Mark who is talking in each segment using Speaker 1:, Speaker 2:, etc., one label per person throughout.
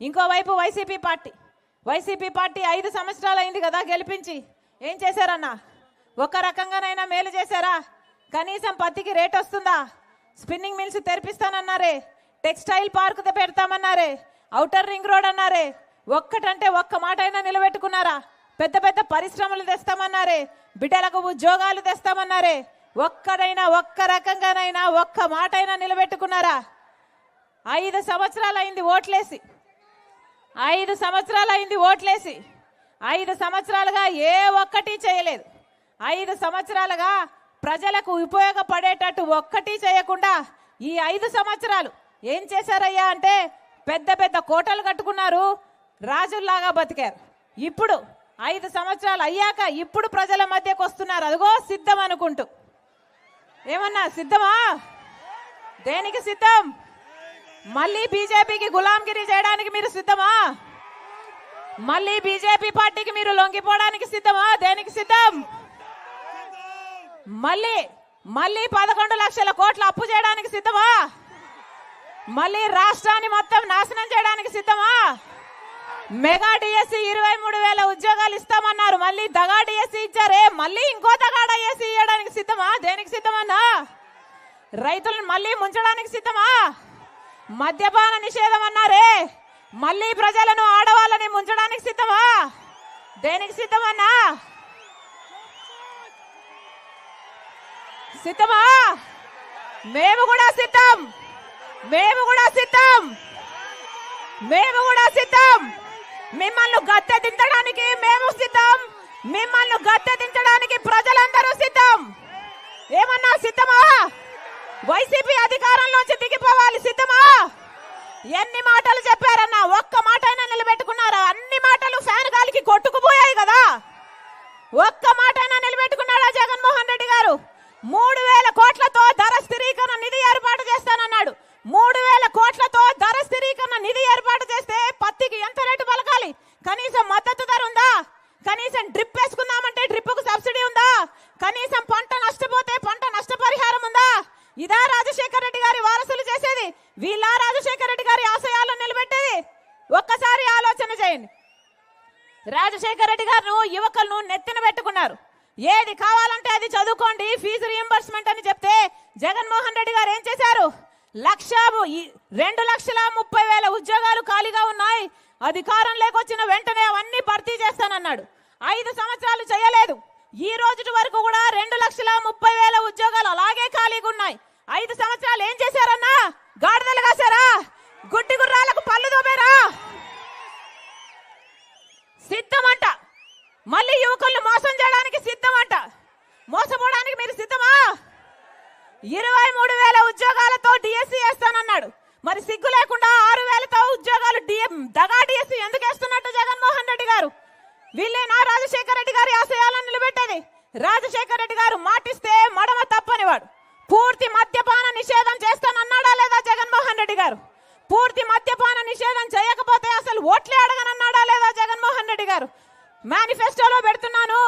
Speaker 1: ఇంకోవైపు YCP party. YCP party ఐదు సంవత్సరాలు అయింది కదా గెలిపించి. ఏం చేశారన్నా? ఒక రకంగానైనా మేలు చేశారా? కనీసం పత్తికి రేట్ వస్తుందా? స్పిన్నింగ్ మిల్స్ తెరిపిస్తానన్నారే. టెక్స్టైల్ పార్క్ పెడతామన్నారే. ఔటర్ రింగ్ రోడ్ అన్నారే. ఒక్కటంటే ఒక్క మాట అయినా నిలబెట్టుకున్నారా? పెద్ద పెద్ద పరిశ్రమలు తెస్తామన్నారే. బిడ్డలకు ఉద్యోగాలు తెస్తామన్నారే. ఒక్కడైనా ఒక్క రకంగానైనా ఒక్క మాట అయినా నిలబెట్టుకున్నారా? ఐదు సంవత్సరాలు అయింది ఓట్లేసి. ఐదు సంవత్సరాలు అయింది ఓట్లేసి. ఐదు సంవత్సరాలుగా ఏ ఒక్కటి చేయలేదు. ఐదు సంవత్సరాలుగా ప్రజలకు ఉపయోగపడేటట్టు ఒక్కటి చేయకుండా ఈ ఐదు సంవత్సరాలు ఏం చేశారయ్యా అంటే పెద్ద పెద్ద కోటలు కట్టుకున్నారు రాజుల్లాగా బతికారు. ఇప్పుడు ఐదు సంవత్సరాలు అయ్యాక ఇప్పుడు ప్రజల మధ్యకు వస్తున్నారు. అదిగో సిద్ధం అనుకుంటూ. ఏమన్నా సిద్ధమా? దేనికి సిద్ధం? మళ్ళీ బీజేపీకి గులాంగిరి చేయడానికి మీరు సిద్ధమా? మళ్ళీ బీజేపీ పార్టీకి మీరు లొంగిపోవడానికి సిద్ధమా? దేనికి సిద్ధం? మళ్ళీ మళ్ళీ పదకొండు లక్షల కోట్ల అప్పు చేయడానికి సిద్ధమా? మళ్ళీ రాష్ట్రాన్ని మొత్తం నాశనం చేయడానికి సిద్ధమా? మెగా డిఎస్సి ఇరవై మూడు వేల ఉద్యోగాలు ఇస్తామన్నారు. మళ్ళీ దగా డిఎస్సి ఇచ్చారే. మళ్ళీ ఇంకో దగా డిఎస్సి ఇవ్వడానికి సిద్ధమా? దేనికి సిద్ధమన్నా? రైతులను మళ్ళీ ముంచడానికి సిద్ధమా? మద్యపాన నిషేధం అన్నారే. మళ్ళీ ప్రజలను ఆడవాళ్ళని ముంచడానికి సిద్ధమా? దేనికి సిద్ధమన్నా? సిద్ధమా? మేము కూడా సిద్ధం. మేము కూడా సిద్ధం. మేము కూడా సిద్ధం. మిమ్మల్ని గద్దె దించడానికి మేము సిద్ధం. మిమ్మల్ని గద్దె దించడానికి ప్రజలందరూ సిద్ధం. ఏమన్నా సిద్ధమా? వైసీపీ అధికారంలోంచి దిగి ఎన్ని మాటలు చెప్పారన్నా? ఒక్క మాట అయినా నిలబెట్టుకున్నారా? అన్ని మాటలు ఫ్యాన్ గాలికి కొట్టుకుపోయాయి కదా. ఒక్క మాట అయినా నిలబెట్టుకున్నాడా జగన్మోహన్ రెడ్డి గారు? మూడు ఆలోచన చేయండి రాజశేఖర రెడ్డి గారు యువకులను నెత్తిన పెట్టుకున్నారు. ఏది కావాలంటే అది చదువుకోండి ఫీజు రియంబర్స్మెంట్ అని చెప్తే జగన్మోహన్ రెడ్డి గారు ఏం చేశారు? లక్ష రెండు లక్షల ముప్పై వేల ఉద్యోగాలు ఖాళీగా ఉన్నాయి. అధికారం లేకొచ్చిన వెంటనే అవన్నీ భర్తీ చేస్తానన్నాడు. ఐదు సంవత్సరాలు చేయలేదు. ఈ రోజు వరకు కూడా రెండు లక్షల ముప్పై వేల ఉద్యోగాలు అలాగే ఖాళీగా ఉన్నాయి. ఐదు సంవత్సరాలు ఏం చేశారన్నా? గాడిదలు కాశారా? గుడ్డి గుర్రాలకు పళ్ళు దోమేరా సిద్ధమంట. మళ్ళీ యువకులను మోసం చేయడానికి సిద్ధమంట. మోసపోవడానికి మీరు సిద్ధమా? ఇరవై మూడు వేల ఉద్యోగాలతో డిఎస్సి వేస్తానన్నాడు. మరి సిగ్గు లేకుండా ఆరు వేలతో ఉద్యోగాలు డిఎం దగా డిఎస్సి ఎందుకు వేస్తున్నట్టు జగన్మోహన్ రెడ్డి గారు? వీళ్ళేనా రాజశేఖర రెడ్డి గారి ఆశయాలను నిలబెట్టేది. రాజశేఖర రెడ్డి గారు మాటిస్తే మడమ తప్పనివాడు పూర్తి మద్యపాన నిషేధం చేస్తానన్నాడా లేదా జగన్మోహన్ రెడ్డి గారు పూర్తి మద్యపాన నిషేధం చేయకపోతే అసలు ఓట్లే అడగనన్నాడా లేదా జగన్మోహన్ రెడ్డి గారు? మేనిఫెస్టోలో పెడుతున్నాను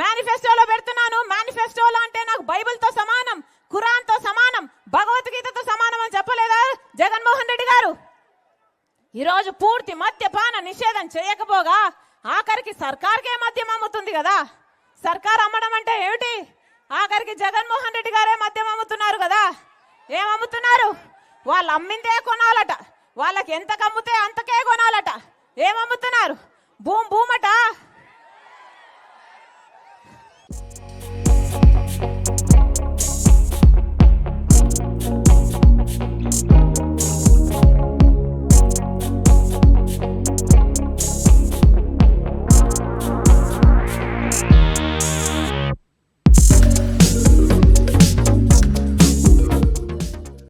Speaker 1: మేనిఫెస్టోలో పెడుతున్నాను మేనిఫెస్టోలో అంటే నాకు బైబిల్తో సమానం ఖురాన్తో సమానం భగవద్గీతతో సమానం అని చెప్పలేదా జగన్మోహన్ రెడ్డి గారు? ఈరోజు పూర్తి మద్యపాన నిషేధం చేయకపోగా ఆఖరికి సర్కార్కే మద్యం అమ్ముతుంది కదా? సర్కార్ అమ్మడం అంటే ఏమిటి? ఆఖరికి జగన్మోహన్ రెడ్డి గారే మద్యం అమ్ముతున్నారు కదా? ఏం అమ్ముతున్నారు వాళ్ళు అమ్మిందే కొనాలట. వాళ్ళకి ఎంత కమ్ముతే అంతకే కొనాలట. ఏం అమ్ముతున్నారు భూమ్ భూమట?